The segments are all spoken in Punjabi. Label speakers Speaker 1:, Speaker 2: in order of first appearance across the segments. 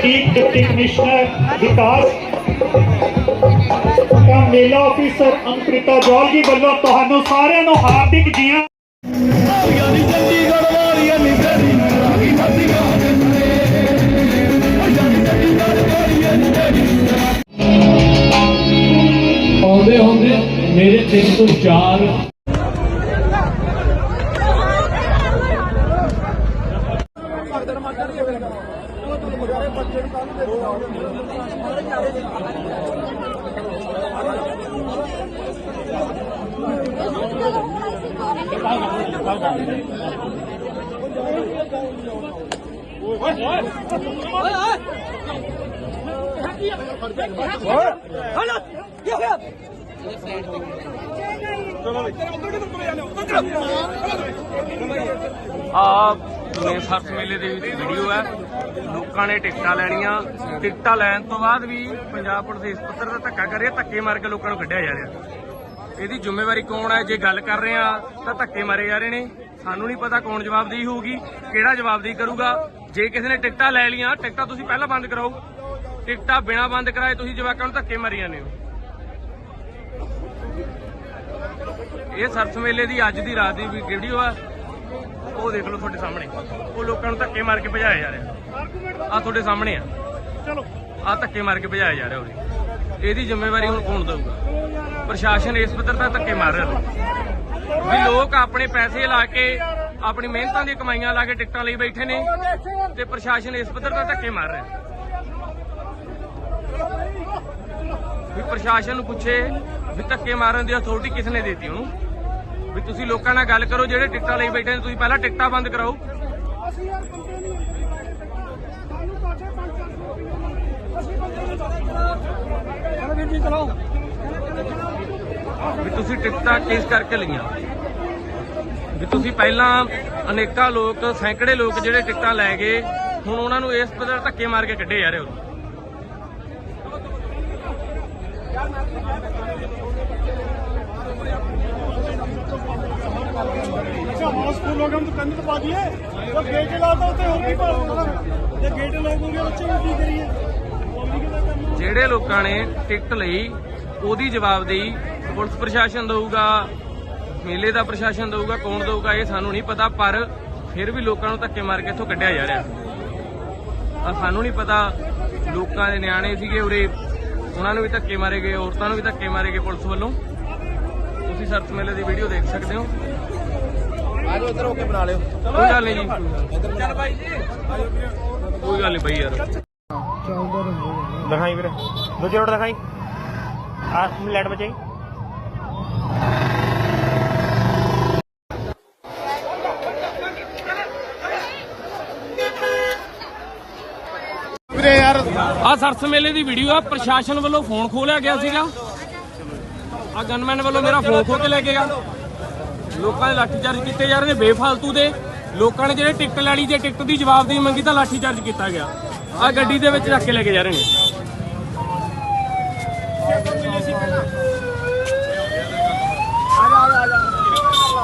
Speaker 1: ਉਡੀਕ ਡਿਪਟੀ ਕਮਿਸ਼ਨਰ ਵਿਕਾਸ ਤਾਂ ਮੇਲਾ ਆਫੀਸਰ ਅੰਕ੍ਰਿਤਾ ਜੌਲ ਵੱਲੋਂ ਤੁਹਾਨੂੰ ਸਾਰਿਆਂ ਨੂੰ ਹਾਰਦਿਕ ਜੀਆਂ
Speaker 2: ਆਉਂਦੇ ਹੁੰਦੇ ਮੇਰੇ ਤਿੰਨ ਤੋਂ ਚਾਰ।
Speaker 3: ਆ ਨੇ ਸਰਸ ਮੇਲੇ ਦੇ ਵਿੱਚ ਵੀਡੀਓ ਹੈ। ਲੋਕਾਂ ਨੇ ਟਿਕਟਾਂ ਲੈਣੀਆਂ। ਟਿਕਟਾਂ ਲੈਣ ਤੋਂ ਬਾਅਦ ਵੀ ਪੰਜਾਬ ਪੁਲਿਸ ਇਸ ਪੱਤਰ ਦਾ ਧੱਕਾ ਕਰ ਰਹੀ ਧੱਕੇ ਮਾਰ ਕੇ ਲੋਕਾਂ ਨੂੰ ਕੱਢਿਆ ਜਾ ਰਿਹਾ। ਇਹਦੀ ਜ਼ਿੰਮੇਵਾਰੀ ਕੌਣ ਹੈ? ਜੇ ਗੱਲ ਕਰ ਰਹੇ ਆ ਤਾਂ ਧੱਕੇ ਮਾਰੇ ਜਾ ਰਹੇ ਨੇ। ਸਾਨੂੰ ਨਹੀਂ ਪਤਾ ਕੌਣ ਜਵਾਬਦੇਹੀ ਹੋਊਗੀ, ਕਿਹੜਾ ਜਵਾਬਦੇਹੀ ਕਰੂਗਾ। ਜੇ ਕਿਸੇ ਨੇ ਟਿਕਟਾਂ ਲੈ ਲੀਆਂ ਟਿਕਟਾਂ ਤੁਸੀਂ ਪਹਿਲਾਂ ਬੰਦ ਕਰਾਓ। ਟਿਕਟਾਂ ਬਿਨਾਂ ਬੰਦ ਕਰਾਏ, ਤੁਸੀਂ ਜਵਾਕਾਂ ਨੂੰ ਧੱਕੇ ਮਾਰੀ ਜਾਂਦੇ ਹੋ। ਇਹ ਸਰਸ ਮੇਲੇ ਦੀ ਅੱਜ ਦੀ ਰਾਤ ਦੀ ਵੀਡੀਓ ਆ ਉਹ ਦੇਖ ਲਓ ਤੁਹਾਡੇ ਸਾਹਮਣੇ। ਉਹ ਲੋਕਾਂ ਨੂੰ ਧੱਕੇ ਮਾਰ ਕੇ ਭਜਾਇਆ ਜਾ ਰਿਹਾ। ਆ ਤੁਹਾਡੇ ਸਾਹਮਣੇ ਆ। ਚਲੋ। ਆ ਧੱਕੇ ਮਾਰ ਕੇ ਭਜਾਇਆ ਜਾ ਰਿਹਾ ਉਹਦੇ। ਇਹਦੀ ਜ਼ਿੰਮੇਵਾਰੀ ਹੁਣ ਕੌਣ ਦਊਗਾ? ਪ੍ਰਸ਼ਾਸਨ ਇਸ ਪੱਧਰ ਤੇ ਧੱਕੇ ਮਾਰ ਰਿਹਾ ਵੀ ਲੋਕ ਆਪਣੇ ਪੈਸੇ ਲਾ ਕੇ ਆਪਣੀ ਮਿਹਨਤਾਂ ਦੀ ਕਮਾਈਆਂ ਲਾ ਕੇ ਟਿਕਟਾਂ ਲਈ ਬੈਠੇ ਨੇ ਤੇ ਪ੍ਰਸ਼ਾਸਨ ਇਸ ਪੱਧਰ ਤੇ ਧੱਕੇ ਮਾਰ ਰਿਹਾ। ਵੀ ਪ੍ਰਸ਼ਾਸਨ ਨੂੰ ਪੁੱਛੇ ਵੀ ਧੱਕੇ ਮਾਰਨ ਦੀ ਅਥਾਰਟੀ ਕਿਸ ਨੇ ਦਿੱਤੀ ਉਹਨੂੰ? ਵੀ ਤੁਸੀਂ ਲੋਕਾਂ ਨਾਲ ਗੱਲ ਕਰੋ ਜਿਹੜੇ ਟਿਕਟਾਂ ਲਈ ਬੈਠੇ ਨੇ ਤੁਸੀਂ ਪਹਿਲਾਂ ਟਿਕਟਾਂ ਬੰਦ ਕਰਾਓ।
Speaker 4: ਅਸੀਂ ਯਾਰ ਬੰਦੇ ਨਹੀਂ ਸਾਨੂੰ ਪਾਛੇ ਪੰਜ ਚਾਰ ਸੌ ਰੁਪਏ ਅਸੀਂ ਬੰਦੇ ਨਹੀਂ ਚਲੋ ਵੀਰ ਜੀ ਚਲੋ
Speaker 3: ਵੀ ਤੁਸੀਂ ਟਿਕਟਾਂ ਕੇਸ ਕਰਕੇ ਲਈਆਂ? ਵੀ ਤੁਸੀਂ ਪਹਿਲਾਂ ਅਨੇਕਾਂ ਲੋਕ ਸੈਂਕੜੇ ਲੋਕ ਜਿਹੜੇ ਟਿਕਟਾਂ ਲੈ ਗਏ ਹੁਣ ਉਹਨਾਂ ਨੂੰ ਇਸ ਪੱਧਰ ਧੱਕੇ ਮਾਰ ਕੇ ਕੱਢੇ ਜਾ ਰਹੇ ਹੋ।
Speaker 4: अच्छा हाउसफुल हो गया हम तो कंध तो पा दिए तो गेट लाता होते और भी पास ये गेट लोग होंगे बच्चे भी की करिए पब्लिक का करना
Speaker 3: ਜਿਹੜੇ ਲੋਕਾਂ ਨੇ ਟਿਕਟ ਲਈ ਉਹਦੀ ਜਵਾਬਦੇਹੀ ਪੁਲਿਸ ਪ੍ਰਸ਼ਾਸਨ ਦਊਗਾ ਮੇਲੇ ਦਾ ਪ੍ਰਸ਼ਾਸਨ ਦਊਗਾ ਕੌਣ ਦਊਗਾ ਇਹ ਸਾਨੂੰ ਨਹੀਂ ਪਤਾ ਪਰ ਫਿਰ ਵੀ ਲੋਕਾਂ ਨੂੰ ਧੱਕੇ ਮਾਰ ਕੇ ਇੱਥੋਂ ਕੱਢਿਆ ਜਾ ਰਿਹਾ ਆ ਸਾਨੂੰ ਨਹੀਂ ਪਤਾ ਲੋਕਾਂ ਦੇ ਨਿਆਣੇ ਸੀਗੇ ਉਰੇ ਉਹਨਾਂ ਨੂੰ ਵੀ ਧੱਕੇ ਮਾਰੇ ਗਏ ਔਰਤਾਂ ਨੂੰ ਵੀ ਧੱਕੇ ਮਾਰੇ ਗਏ ਪੁਲਿਸ ਵੱਲੋਂ ਤੁਸੀਂ ਸਰਚ ਮੇਲੇ ਦੀ ਵੀਡੀਓ ਦੇਖ ਸਕਦੇ ਹੋ
Speaker 5: ਆਜੋ ਇੱਧਰ ਹੋ ਕੇ ਬਣਾ ਲਿਓ।
Speaker 3: ਕੋਈ ਗੱਲ ਨਹੀਂ ਜੀ। ਚੱਲ ਬਾਈ ਜੀ। ਕੋਈ ਗੱਲ ਨਹੀਂ ਬਾਈ ਯਾਰ।
Speaker 5: ਦਿਖਾਈ ਵੀਰੇ। ਦੂਜੇ ਰੋਡ ਦਿਖਾਈ। ਆ ਲੈਟ ਬਚਾਈ। ਵੀਰੇ ਯਾਰ
Speaker 3: ਆ ਸਰਸ ਮੇਲੇ ਦੀ ਵੀਡੀਓ ਆ। ਪ੍ਰਸ਼ਾਸਨ ਵੱਲੋਂ ਫੋਨ ਖੋਲਿਆ ਗਿਆ ਸੀਗਾ। ਆ ਗਨਮੈਨ ਵੱਲੋਂ ਮੇਰਾ ਫੋਨ ਖੋ ਕੇ ਲੈ ਕੇ ਗਿਆ। ਲੋਕਾਂ ਦੇ ਲਾਠੀਚਾਰਜ ਕੀਤੇ ਜਾ ਰਹੇ ਨੇ ਬੇਫਾਲਤੂ ਦੇ। ਲੋਕਾਂ ਨੇ ਜਿਹੜੇ ਟਿਕਟ ਲੈਣੀ ਜੇ ਟਿਕਟ ਦੀ ਜਵਾਬਦੇਹੀ ਮੰਗੀ ਤਾਂ ਲਾਠੀਚਾਰਜ ਕੀਤਾ ਗਿਆ। ਆ ਗੱਡੀ ਦੇ ਵਿੱਚ ਰੱਖ ਕੇ ਲੈ ਕੇ ਜਾ ਰਹੇ ਨੇ।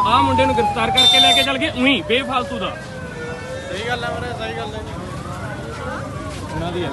Speaker 3: ਆ ਮੁੰਡੇ ਨੂੰ ਗ੍ਰਿਫਤਾਰ ਕਰਕੇ ਲੈ ਕੇ ਚੱਲ ਗਏ ਉਹੀ ਬੇਫਾਲਤੂ ਦਾ।
Speaker 5: ਸਹੀ ਗੱਲ ਹੈ ਵੀਰੇ ਸਹੀ ਗੱਲ ਹੈ
Speaker 3: ਉਹਨਾਂ ਦੀ